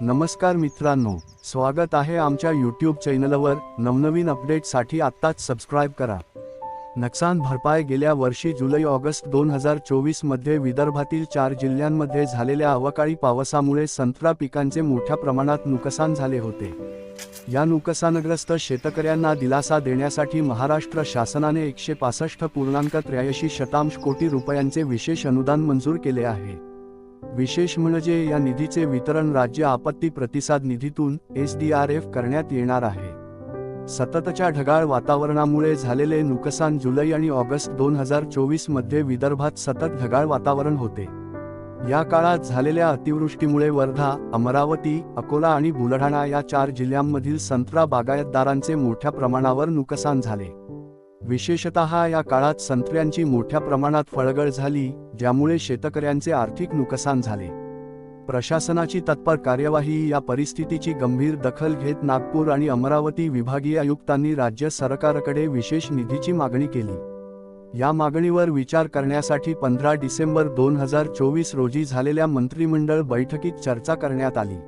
नमस्कार मित्रांनो स्वागत आहे आमच्या यूट्यूब चॅनलवर नवनवीन अपडेटसाठी आत्ताच सबस्क्राईब करा. नुकसान भरपाई गेल्या वर्षी जुलै ऑगस्ट दोन हजार चोवीसमध्ये विदर्भातील चार जिल्ह्यांमध्ये झालेल्या अवकाळी पावसामुळे संत्रा पिकांचे मोठ्या प्रमाणात नुकसान झाले होते. या नुकसानग्रस्त शेतकऱ्यांना दिलासा देण्यासाठी महाराष्ट्र शासनाने एकशे पासष्ट पूर्णांक त्र्याऐंशी शतांश कोटी रुपयांचे विशेष अनुदान मंजूर केले आहे. विशेष म्हणजे या निधीचे वितरण राज्य आपत्ती प्रतिसाद निधीतून एस डी आर एफ करण्यात येणार आहे. सततच्या ढगाळ वातावरणामुळे झालेले नुकसान जुलै आणि ऑगस्ट दोन हजार चोवीसमध्ये विदर्भात सतत ढगाळ वातावरण होते. या काळात झालेल्या अतिवृष्टीमुळे वर्धा अमरावती अकोला आणि बुलढाणा या चार जिल्ह्यांमधील संत्रा बागायतदारांचे मोठ्या प्रमाणावर नुकसान झाले. विशेषतः या काळात संत्र्यांची मोठ्या प्रमाणात फळगळ झाली ज्यामुळे शेतकऱ्यांचे आर्थिक नुकसान झाले. प्रशासनाची तत्पर कार्यवाही या परिस्थितीची गंभीर दखल घेत नागपूर आणि अमरावती विभागीय आयुक्तांनी राज्य सरकारकडे विशेष निधीची मागणी केली. या मागणीवर विचार करण्यासाठी पंधरा डिसेंबर दोन हजार चोवीस रोजी झालेल्या मंत्रिमंडळ बैठकीत चर्चा करण्यात आली.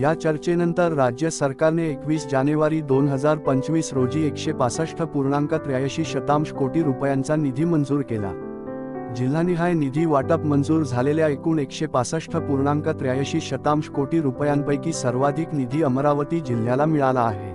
या चर्चेनंतर राज्य सरकारने एकवीस जानेवारी दोन हजार पंचवीस रोजी एकशे पासष्ट पूर्णांक त्र्याऐंशी शतांश कोटी रुपयांचा निधी मंजूर केला. जिल्हानिहाय निधी वाटप मंजूर झालेल्या एकूण एकशे पासष्ट पूर्णांक त्र्याऐंशी शतांश कोटी रुपयांपैकी सर्वाधिक निधी अमरावती जिल्ह्याला मिळाला आहे.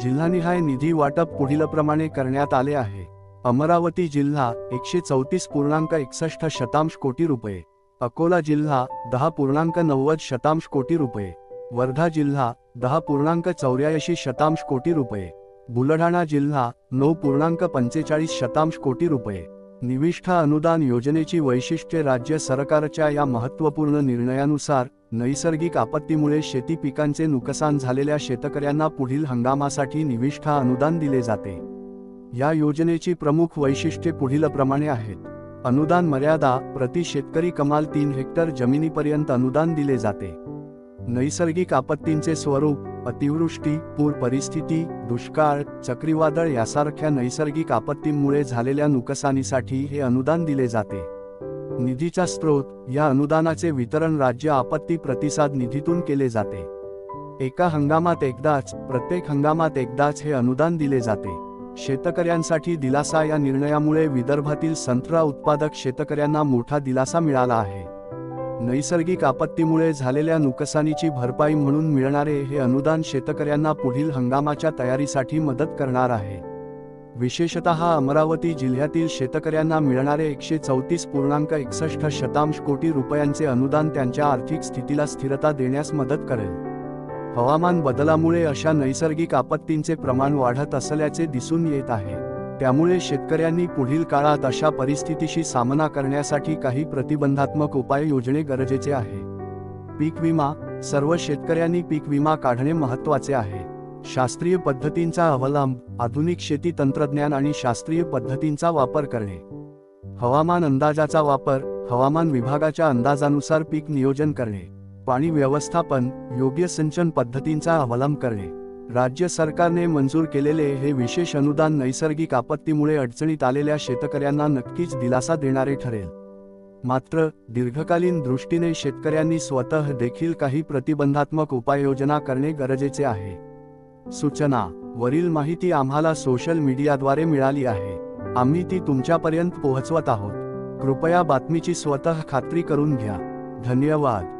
जिल्हानिहाय निधी वाटप पुढीलप्रमाणे करण्यात आले आहे. अमरावती जिल्हा एकशे चौतीस पूर्णांक एकसष्ट शतांश कोटी रुपये. अकोला जिल्हा दहा पूर्णांक नव्वद शतांश कोटी रुपये. वर्धा जिल्हा दहा पूर्णांक चौऱ्याऐंशी शतांश कोटी रुपये. बुलढाणा जिल्हा नऊ पूर्णांक पंचेचाळीस शतांश कोटी रुपये. निविष्ठा अनुदान योजनेची वैशिष्ट्ये राज्य सरकारच्या या महत्त्वपूर्ण निर्णयानुसार नैसर्गिक आपत्तीमुळे शेती पिकांचे नुकसान झालेल्या शेतकऱ्यांना पुढील हंगामासाठी निविष्ठा अनुदान दिले जाते. या योजनेची प्रमुख वैशिष्ट्ये पुढीलप्रमाणे आहेत. अनुदान मर्यादा प्रति शेतकरी कमाल तीन हेक्टर जमिनीपर्यंत अनुदान दिले जाते. नैसर्गिक आपत्तींचे स्वरूप अतिवृष्टी पूर परिस्थिती दुष्काळ चक्रीवादळ यासारख्या नैसर्गिक आपत्तींमुळे झालेल्या नुकसानीसाठी हे अनुदान दिले जाते. निधीचा स्रोत या अनुदानाचे वितरण राज्य आपत्ती प्रतिसाद निधीतून केले जाते. एका हंगामात एकदाच प्रत्येक हंगामात एकदाच हे अनुदान दिले जाते. शेतकऱ्यांसाठी दिलासा या निर्णयामुळे विदर्भातील संत्रा उत्पादक शेतकऱ्यांना मोठा दिलासा मिळाला आहे. नैसर्गिक आपत्तीमुळे झालेल्या नुकसानीची भरपाई म्हणून मिळणारे हे अनुदान शेतकऱ्यांना पुढील हंगामाच्या तयारीसाठी मदत करणार आहे. विशेषतः अमरावती जिल्ह्यातील शेतकऱ्यांना मिळणारे एकशे चौतीस पूर्णांक एकसष्ट शतांश कोटी रुपयांचे अनुदान त्यांच्या आर्थिक स्थितीला स्थिरता देण्यास मदत करेल. हवामान बदलामुळे अशा नैसर्गिक आपत्तींचे प्रमाण वाढत असल्याचे दिसून येत आहे. त्यामुळे शेतकऱ्यांनी पुढील काळात अशा परिस्थितीशी सामना करण्यासाठी काही प्रतिबंधात्मक उपाय योजणे गरजेचे आहे. पीक विमा सर्व शेतकऱ्यांनी पीक विमा काढणे महत्त्वाचे आहे. शास्त्रीय पद्धतींचा अवलंब आधुनिक शेती तंत्रज्ञान आणि शास्त्रीय पद्धतींचा वापर करणे. हवामान अंदाजाचा वापर हवामान विभागाच्या अंदाजानुसार पीक नियोजन करणे. पाणी व्यवस्थापन योग्य सिंचन पद्धतींचा अवलंब करणे. राज्य सरकारने मंजूर केलेले हे विशेष अनुदान नैसर्गिक आपत्तीमुळे अडचणीत आलेल्या शेतकऱ्यांना नक्कीच दिलासा देणारे ठरेल. मात्र दीर्घकालीन दृष्टीने शेतकऱ्यांनी स्वतः देखील काही प्रतिबंधात्मक उपाययोजना करणे गरजेचे आहे. सूचना. वरील माहिती आम्हाला सोशल मीडियाद्वारे मिळाली आहे. आम्ही ती तुमच्यापर्यंत पोहोचवत आहोत. कृपया बातमीची स्वतः खात्री करून घ्या. धन्यवाद.